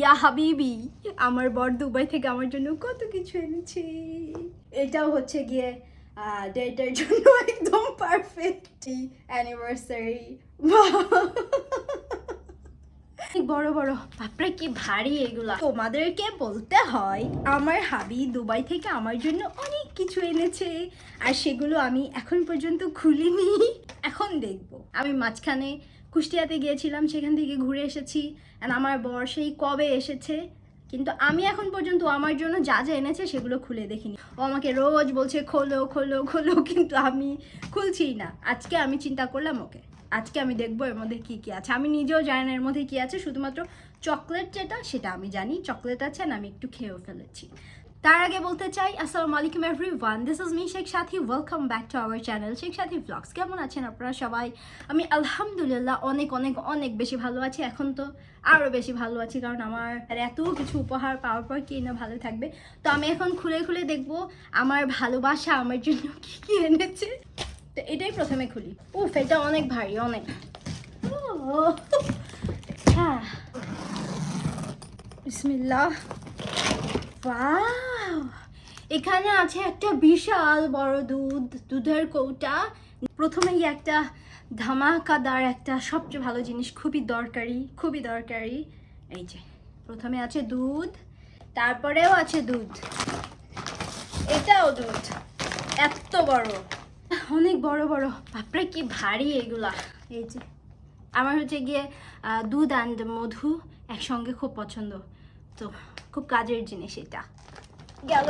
ইয়া হাবিবি, আমার বর দুবাই থেকে আমার জন্য কত কিছু এনেছে। এটাও হচ্ছে গিয়ে ডেটের জন্য একদম পারফেক্ট অ্যানিভার্সারি বড় বড়, বাপরে কি ভারী এগুলা। তোমাদেরকে বলতে হয়, আমার হাবি দুবাই থেকে আমার জন্য অনেক কিছু এনেছে, আর সেগুলো আমি এখন পর্যন্ত খুলিনি। এখন দেখব। আমি মাঝখানে কুষ্টিয়াতে গিয়েছিলাম, সেখান থেকে ঘুরে এসেছি। অ্যান্ড আমার বর সেই কবে এসেছে? কিন্তু আমি এখন পর্যন্ত আমার জন্য যা যা এনেছে সেগুলো খুলে দেখিনি। ও আমাকে রোজ বলছে, খোলো খোলো খোলো। কিন্তু আমি খুলছি না। আজকে আমি চিন্তা করলাম, ওকে, আজকে আমি দেখব এর মধ্যে কি কি আছে। আমি নিজেও জানি না এর মধ্যে কি আছে, শুধুমাত্র চকলেট যেটা, সেটা আমি জানি। চকলেট আছে আর আমি একটু খেয়েও ফেলেছি। তার আগে বলতে চাই আসসালামু আলাইকুম everyone this is me Sheikh Sathi welcome back to our channel Sheikh Sathi blogs কেমন আছেন আপনারা সবাই? আমি আলহামদুলিল্লাহ অনেক অনেক অনেক বেশি ভালো আছি। এখন তো আরও বেশি ভালো আছি কারণ আমার এত কিছু উপহার পাওয়ার পর কি না ভালো থাকবে। তো আমি এখন খুলে খুলে দেখব আমার ভালোবাসা আমার জন্য কি কি এনেছে। তো এটাই প্রথমে খুলি। উফ এটা অনেক ভারী অনেক। ও, হ্যাঁ। বিসমিল্লাহ। এখানে আছে একটা বিশাল বড় দুধ, দুধের কৌটা। প্রথমেই একটা ধামাকাদার, একটা সবচেয়ে ভালো জিনিস, খুবই দরকারি খুবই দরকারি। এই যে, প্রথমে আছে দুধ, তারপরেও আছে দুধ। এটাও দুধ, এত বড়। অনেক বড় বড়। বাপরে, কি ভারী এগুলা। এই যে, আমার হচ্ছে গিয়ে দুধ অ্যান্ড মধু একসঙ্গে খুব পছন্দ। তো খুব কাজের জিনিস এটা। গেল।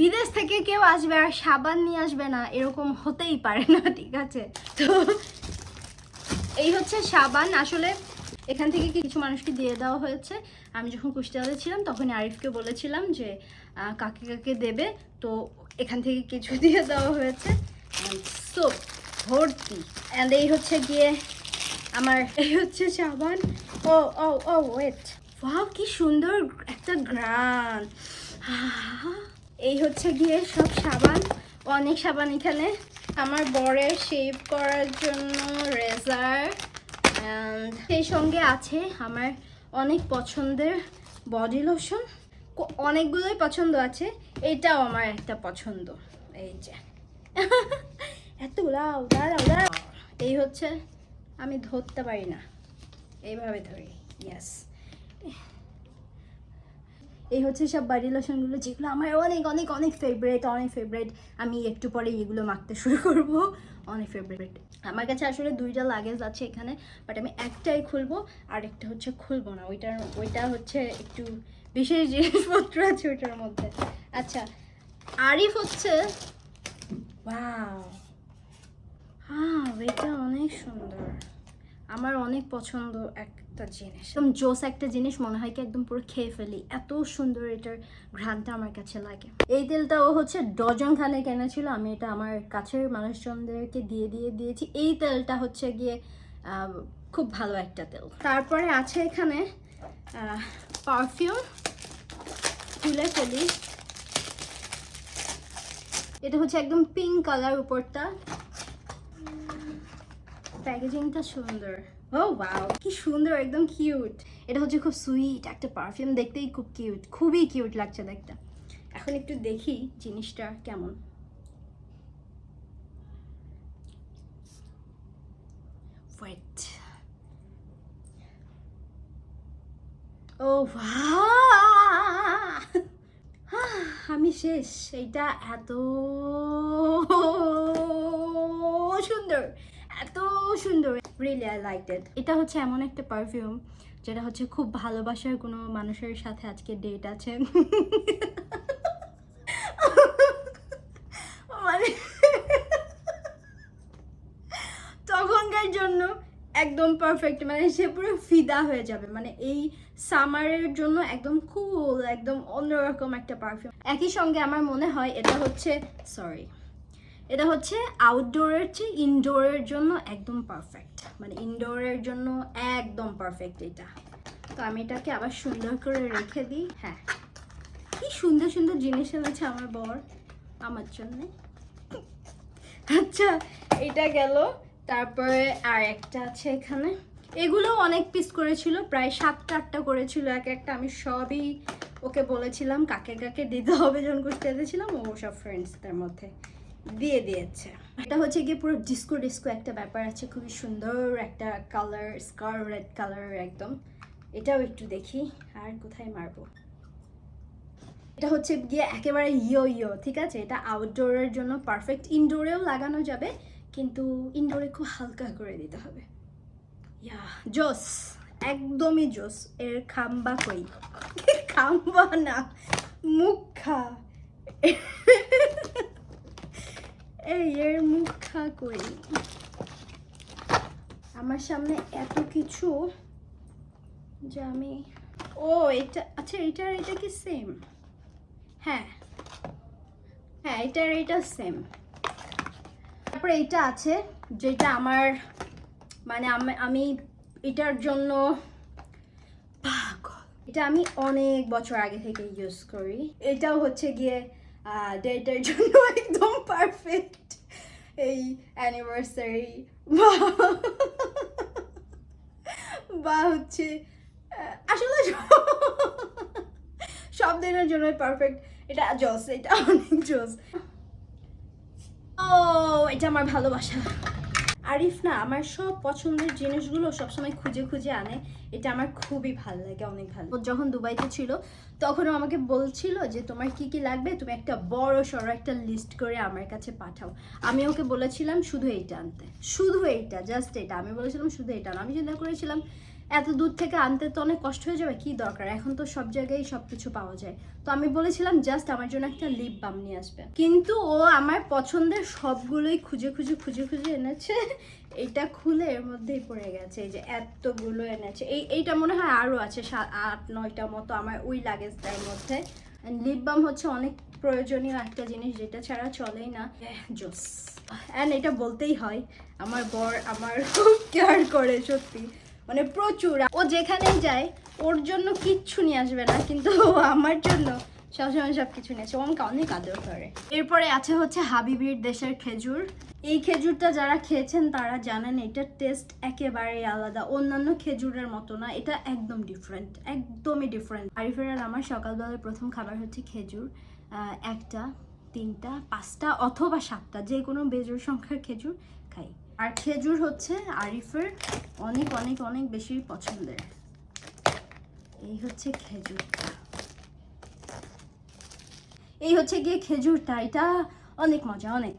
বিদেশ থেকে কেউ আসবে আর সাবান নিয়ে আসবে না এরকম হতেই পারে না ঠিক আছে? তো এই হচ্ছে সাবান। আসলে এখান থেকে কিছু মানুষকে দিয়ে দেওয়া হয়েছে? আমি যখন কুষ্টিয়াতে ছিলাম তখন আরিফকে বলেছিলাম যে কাকে কাকে দেবে। তো এখান থেকে কিছু দিয়ে দেওয়া হয়েছে। সোপ ভর্তি। অ্যান্ড এই হচ্ছে গিয়ে আমার এই হচ্ছে সাবান। ও ও ও ওয়েট ওয়াও কি সুন্দর একটা গ্রান। এই হচ্ছে গিয়ে সব সাবান, অনেক সাবান এখানে। আমার বরের শেভ করার জন্য রেজার সেই সঙ্গে আছে আমার অনেক পছন্দের বডি লোশন অনেকগুলোই পছন্দ আছে, এটাও আমার একটা পছন্দ। এই যে। এত, উড়াও, দাঁড়াও দাঁড়াও। এই হচ্ছে, আমি ধরতে পারি না। এইভাবে ধরি ইয়াস এই হচ্ছে সব বাড়ি লোশনগুলো যেগুলো আমার অনেক অনেক অনেক ফেভারেট অনেক ফেভারেট আমি একটু পরে এগুলো মাখতে শুরু করব। অনেক ফেভারেট আমার কাছে আসলে দুইটা লাগেজ আছে এখানে বাট আমি একটাই খুলবো আর একটা হচ্ছে খুলবো না। ওইটার, ওইটা হচ্ছে একটু বিশেষ জিনিসপত্র আছে ওইটার মধ্যে। আচ্ছা আরিফ হচ্ছে ওয়াও হ্যাঁ এটা অনেক সুন্দর। আমার অনেক পছন্দ একটা জিনিস। একদম জোস একটা জিনিস মনে হয় কি একদম পুরো খেয়ে ফেলি। এত সুন্দর এটার ঘ্রাণটা আমার কাছে লাগে। এই তেলটা ও হচ্ছে ডজন খানে কেনেছিল আমি এটা আমার কাছের মানুষজনদেরকে দিয়ে দিয়ে দিয়েছি। এই তেলটা হচ্ছে গিয়ে খুব ভালো একটা তেল। তারপরে আছে এখানে পারফিউম। তুলে ফেলি। এটা হচ্ছে একদম পিঙ্ক কালার উপরটা। প্যাকেজিংটা সুন্দর। ও ওয়াও কি সুন্দর, একদম কিউট এটা হচ্ছে খুব সুইট একটা পারফিউম দেখতেই খুব কিউট খুবই কিউট লাগছে দেখতে। এখন একটু দেখি জিনিসটা কেমন। ও আমি শেষ। এইটা এত সুন্দর। এত সুন্দর রিয়েলি আই লাইক ইট এটা হচ্ছে এমন একটা পারফিউম যেটা হচ্ছে খুব ভালোবাসার কোনো মানুষের সাথে আজকে ডেট আছে। মানে তখনকার জন্য একদম পারফেক্ট মানে সে পুরো ফিদা হয়ে যাবে। মানে এই সামারের জন্য একদম কুল একদম অন্যরকম একটা পারফিউম একই সঙ্গে আমার মনে হয় এটা হচ্ছে সরি এটা হচ্ছে আউটডোরের চেয়ে ইনডোরের জন্য একদম পারফেক্ট মানে ইনডোরের জন্য একদম পারফেক্ট এটা। তো আমি এটাকে আবার সুন্দর করে রেখে দিই। হ্যাঁ। কি সুন্দর সুন্দর জিনিস এনেছে আমার বর আমার জন্য। আচ্ছা এটা গেল। তারপরে আর একটা আছে এখানে। এগুলো অনেক পিস করেছিল, প্রায় সাতটা, আটটা করেছিল এক একটা। আমি সবই ওকে বলেছিলাম, কাকে কাকে দিতে হবে যখন কুষ্টিয়াতে ছিলাম ও সব ফ্রেন্ডসদের মধ্যে। দিয়ে দিয়েছে। এটা হচ্ছে গিয়ে পুরো ডিস্কো ডিস্কো একটা ব্যাপার আছে, খুবই সুন্দর একটা কালার স্কার রেড কালার একদম। এটাও একটু দেখি, আর কোথায় মারবো? এটা হচ্ছে গিয়ে একেবারে ইয়ো ইয়ো ঠিক আছে? এটা আউটডোরের জন্য পারফেক্ট ইনডোরেও লাগানো যাবে, কিন্তু ইনডোরে খুব হালকা করে দিতে হবে। ইয়া জোস, একদমই জোস। এর খাম্বা কই? খাম্বা না মুখা এই, এর মুখা কই? আমার সামনে এত কিছু যে আমি ও, এটা আচ্ছা এটার এটা কি সেম হ্যাঁ। হ্যাঁ এটার এটা সেম তারপরে এটা আছে, যেটা আমার মানে আমি- এটার জন্য এটা আমি অনেক বছর আগে থেকে ইউজ করি। এটাও হচ্ছে গিয়ে ডেটের জন্য একদম পারফেক্ট এই অ্যানিভার্সারি বা বা হচ্ছে আসলে সব দিনের জন্য পারফেক্ট এটা জস এটা অনেক জস ও, এটা আমার ভালোবাসা। আরিফ না আমার সব পছন্দের জিনিসগুলো সবসময় খুঁজে খুঁজে আনে। এটা আমার খুবই ভালো লাগে, অনেক ভালো যখন দুবাইতে ছিল, তখনও আমাকে বলছিল যে, তোমার কি কি লাগবে? তুমি একটা বড় সড়ো একটা লিস্ট করে আমার কাছে পাঠাও। আমি ওকে বলেছিলাম, শুধু এইটা আনতে। শুধু এইটা? জাস্ট এটা আমি বলেছিলাম, শুধু এটা আমি চিন্তা করেছিলাম এত দূর থেকে আনতে তো অনেক কষ্ট হয়ে যাবে, কি দরকার? এখন তো সব জায়গায় সব কিছু পাওয়া যায়। তো আমি বলেছিলাম, জাস্ট আমার জন্য একটা লিপ বাম নিয়ে আসবে। কিন্তু ও আমার পছন্দের সবগুলোই খুঁজে খুঁজে খুঁজে খুঁজে এনেছে। এটা খুলে এর মধ্যেই পড়ে গেছে, এই যে এতগুলো এনেছে। এই, এইটা মনে হয় আরও আছে আট, নয়টা মতো আমার ওই লাগেজটার মধ্যে। লিপ বাম হচ্ছে অনেক প্রয়োজনীয় একটা জিনিস, যেটা ছাড়া চলেই না। জোস। অ্যান্ড এটা বলতেই হয়, আমার বর আমার খুব কেয়ার করে, সত্যি। মানে প্রচুর। ও যেখানেই যায়, ওর জন্য কিচ্ছু নিয়ে আসবে না, কিন্তু আমার জন্য সবসময় সব কিছু নিয়েছে ও আমাকে অনেক আদর করে। এরপরে আছে হচ্ছে হাবিবির দেশের খেজুর। এই খেজুরটা যারা খেয়েছেন তারা জানেন, এটার টেস্ট একেবারেই আলাদা। অন্যান্য খেজুরের মতো না, এটা একদম ডিফারেন্ট একদমই ডিফারেন্ট আর আমার সকালবেলার প্রথম খাবার হচ্ছে খেজুর। একটা, তিনটা, পাঁচটা অথবা সাতটা যে কোনো বেজোর সংখ্যার খেজুর। আর খেজুর হচ্ছে আরিফের অনেক অনেক অনেক বেশি পছন্দের। এই হচ্ছে খেজুরটা। এই হচ্ছে গিয়ে খেজুরটা, এটা অনেক মজা, অনেক।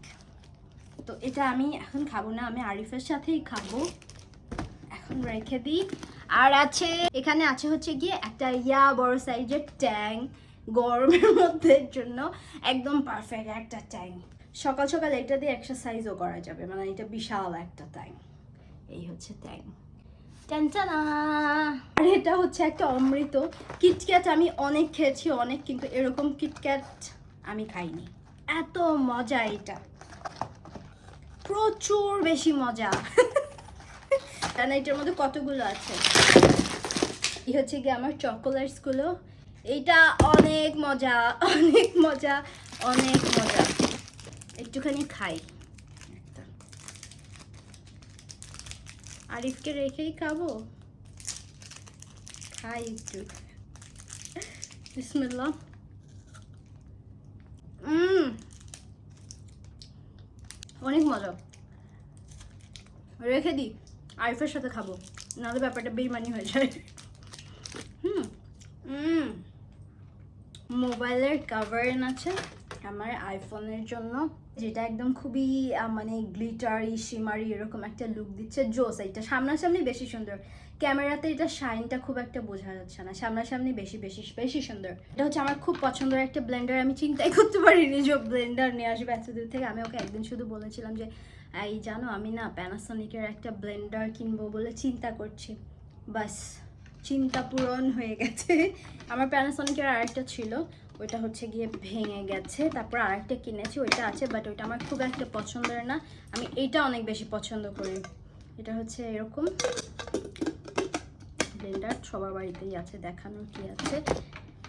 তো এটা আমি এখন খাব না, আমি আরিফের সাথেই খাব। এখন রেখে দিই। আর আছে, এখানে আছে হচ্ছে গিয়ে একটা ইয়া, বড় সাইজের ট্যাং। গরমের মধ্যে জন্য একদম পারফেক্ট একটা ট্যাং। সকাল সকাল এটা দিয়ে এক্সারসাইজও করা যাবে। মানে এটা বিশাল একটা ট্যাং এই হচ্ছে ট্যাং আর এটা হচ্ছে একটা অমৃত। কিটক্যাট আমি অনেক খেয়েছি, অনেক, কিন্তু এরকম কিটক্যাট আমি খাইনি। এত মজা এটা। প্রচুর বেশি মজা। কেন এটার মধ্যে কতগুলো আছে? এই হচ্ছে গিয়ে আমার চকোলেটসগুলো এইটা অনেক মজা অনেক মজা অনেক মজা। একটুখানি খাই। আরিফকে রেখেই খাব? খাই একটু। বিসমিল্লাহ। উম। অনেক মজা। রেখে দিই আরিফের সাথে খাব। নাহলে ব্যাপারটা বেইমানি হয়ে যায়। হুম হুম মোবাইলের কাভারেন আছে আমার আইফোনের জন্য। যেটা একদম খুবই মানে গ্লিটারি শিমারি এরকম একটা লুক দিচ্ছে জোস এটা সামনাসামনি বেশি সুন্দর। ক্যামেরাতে এটা শাইনটা খুব একটা বোঝা যাচ্ছে না, সামনাসামনি বেশি বেশি বেশি সুন্দর। এটা হচ্ছে আমার খুব পছন্দের একটা ব্লেন্ডার আমি চিন্তাই করতে পারিনি যে ব্লেন্ডার নিয়ে আসবে এত দূর থেকে। আমি ওকে একদিন শুধু বলেছিলাম যে, এই, জানো, আমি না প্যানাসনিকের একটা ব্লেন্ডার কিনবো বলে চিন্তা করছি। বাস, চিন্তা পূরণ হয়ে গেছে। আমার প্যানাসনিকের আরেকটা ছিল ওইটা হচ্ছে গিয়ে ভেঙে গেছে। তারপর আরেকটা কিনেছি, ওইটা আছে বাট ওইটা আমার খুব একটা পছন্দের না। আমি এইটা অনেক বেশি পছন্দ করি। এটা হচ্ছে এরকম। ব্লেন্ডার সবার বাড়িতেই আছে, দেখানোর কি আছে।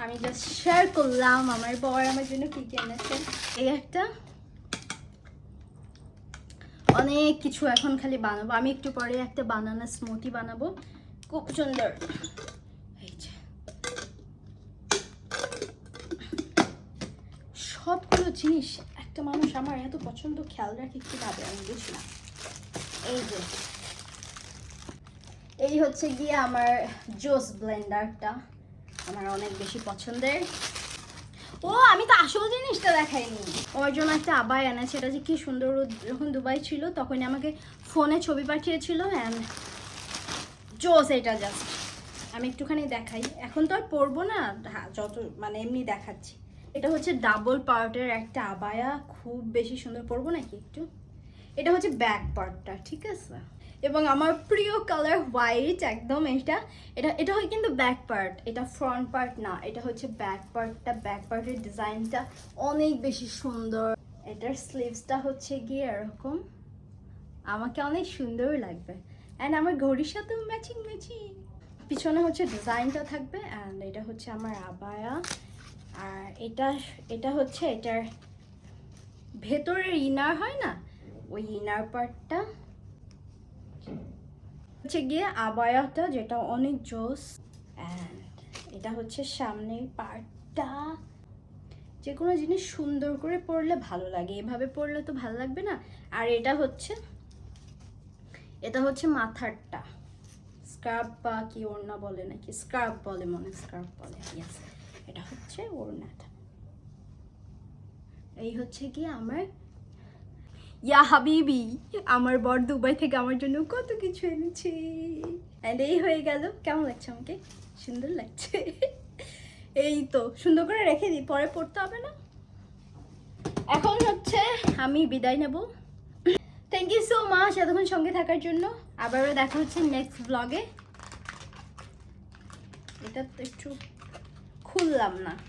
আমি জাস্ট শেয়ার করলাম আমার বর আমার জন্য কি কিনেছে এই একটা। অনেক কিছু এখন খালি বানাবো। আমি একটু পরে একটা বানানা স্মুটি বানাবো। খুব সুন্দর এই যে সবগুলো জিনিস একটা মানুষ আমার এত পছন্দ, খেয়াল রাখে কীভাবে আমি বুঝি না। এই যে। এই হচ্ছে গিয়ে আমার জোস ব্লেন্ডারটা, আমার অনেক বেশি পছন্দের। ও, আমি তো আসল জিনিসটা দেখাইনি। ওর জন্য একটা আবাই এনেছে, এটা যে কি সুন্দর যখন দুবাই ছিল তখনই আমাকে ফোনে ছবি পাঠিয়েছিল অ্যান্ড জোস এটা জাস্ট আমি একটুখানি দেখাই। এখন তো আর পরবো না হ্যাঁ যত মানে এমনি দেখাচ্ছি। এটা হচ্ছে ডাবল পার্টের একটা আবায়া, খুব বেশি সুন্দর পরবো নাকি একটু? এটা হচ্ছে ব্যাক পার্টটা ঠিক আছে? এবং আমার প্রিয় কালার হোয়াইট একদম এটা এটা এটা হয় কিন্তু ব্যাক পার্ট এটা ফ্রন্ট পার্ট না, এটা হচ্ছে ব্যাক পার্টটা ব্যাক পার্টের ডিজাইনটা অনেক বেশি সুন্দর। এটার স্লিভসটা হচ্ছে গিয়ে এরকম, আমাকে অনেক সুন্দর লাগবে। অ্যান্ড আমার ঘড়ির সাথেও ম্যাচিং ম্যাচিং পিছনে হচ্ছে ডিজাইনটা থাকবে অ্যান্ড এটা হচ্ছে আমার আবায়া। আর এটা এটা হচ্ছে এটার ভেতরের ইনার, হয় না? ওই ইনার পার্টটা। হচ্ছে গিয়ে আবায়াটা, যেটা অনেক জোস। অ্যান্ড এটা হচ্ছে সামনের পার্টটা। যে কোনো জিনিস সুন্দর করে পরলে ভালো লাগে। এভাবে পরলে তো ভালো লাগবে না? আর এটা হচ্ছে এটা হচ্ছে মাথারটা। স্কার্ফ বা কি ওড়না বলে নাকি? স্কার্ফ বলে মনে স্কার্ফ বলে ইয়াস এটা হচ্ছে ওড়নাটা। এই হচ্ছে কি আমার ইয়া হাবিবি, আমার বর দুবাই থেকে আমার জন্য কত কিছু এনেছে। অ্যান্ড এই হয়ে গেল। কেমন লাগছে আমাকে? সুন্দর লাগছে। এই তো, সুন্দর করে রেখে দিই, পরে পড়তে হবে না। এখন হচ্ছে আমি বিদায় নেব। থ্যাংক ইউ সো মাচ এতক্ষণ সঙ্গে থাকার জন্য। আবারও দেখা হচ্ছে নেক্সট ব্লগে এটা তো একটু খুললাম না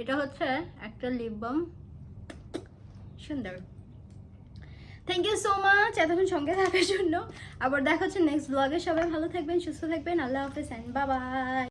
এটা হচ্ছে একটা লিপ বাম সুন্দর। থ্যাংক ইউ সো মাচ এতক্ষণ সঙ্গে থাকার জন্য। আবার দেখা হচ্ছে নেক্সট ব্লগে সবাই ভালো থাকবেন, সুস্থ থাকবেন। আল্লাহ হাফেজ অ্যান্ড বাবাই